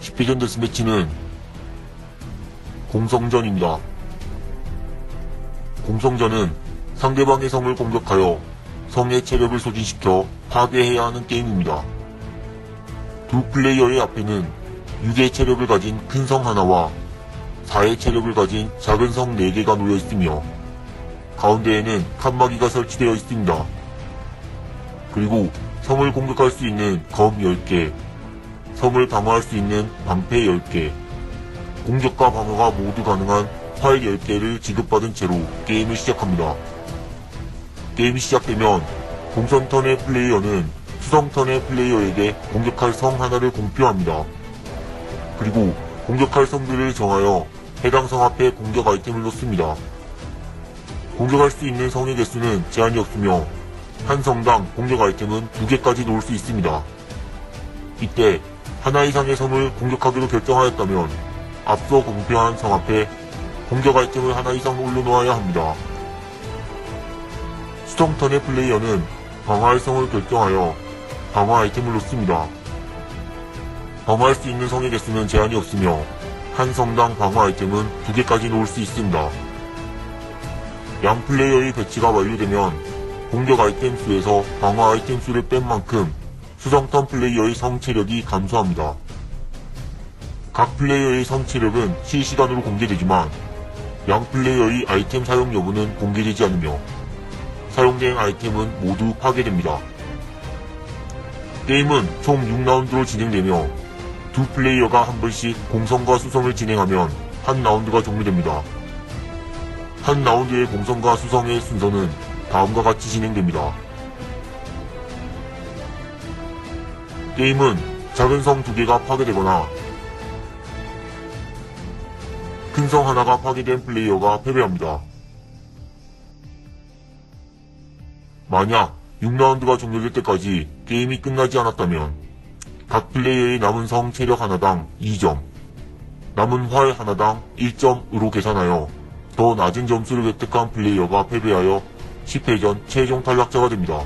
10회전 데스매치는 공성전입니다. 공성전은 상대방의 성을 공격하여 성의 체력을 소진시켜 파괴해야 하는 게임입니다. 두 플레이어의 앞에는 6의 체력을 가진 큰 성 하나와 4의 체력을 가진 작은 성 4개가 놓여 있으며 가운데에는 칸막이가 설치되어 있습니다. 그리고 성을 공격할 수 있는 검 10개, 성을 방어할 수 있는 방패 10개, 공격과 방어가 모두 가능한 활 10개를 지급받은 채로 게임을 시작합니다. 게임이 시작되면 공선 턴의 플레이어는 수성 턴의 플레이어에게 공격할 성 하나를 공표합니다. 그리고 공격할 성들을 정하여 해당 성 앞에 공격 아이템을 놓습니다. 공격할 수 있는 성의 개수는 제한이 없으며 한 성당 공격 아이템은 두 개까지 놓을 수 있습니다. 이때 하나 이상의 성을 공격하기로 결정하였다면 앞서 공표한 성 앞에 공격 아이템을 하나 이상 올려놓아야 합니다. 수정 턴의 플레이어는 방어할 성을 결정하여 방어 아이템을 놓습니다. 방어할 수 있는 성의 개수는 제한이 없으며 한 성당 방어 아이템은 두 개까지 놓을 수 있습니다. 양 플레이어의 배치가 완료되면 공격 아이템 수에서 방어 아이템 수를 뺀 만큼 수정턴 플레이어의 성체력이 감소합니다. 각 플레이어의 성체력은 실시간으로 공개되지만 양 플레이어의 아이템 사용 여부는 공개되지 않으며 사용된 아이템은 모두 파괴됩니다. 게임은 총 6라운드로 진행되며 두 플레이어가 한 번씩 공성과 수성을 진행하면 한 라운드가 종료됩니다. 한 라운드의 공성과 수성의 순서는 다음과 같이 진행됩니다. 게임은 작은 성 두 개가 파괴되거나 큰 성 하나가 파괴된 플레이어가 패배합니다. 만약 6라운드가 종료될 때까지 게임이 끝나지 않았다면 각 플레이어의 남은 성 체력 하나당 2점, 남은 활 하나당 1점으로 계산하여 더 낮은 점수를 획득한 플레이어가 패배하여 10회전 최종 탈락자가 됩니다.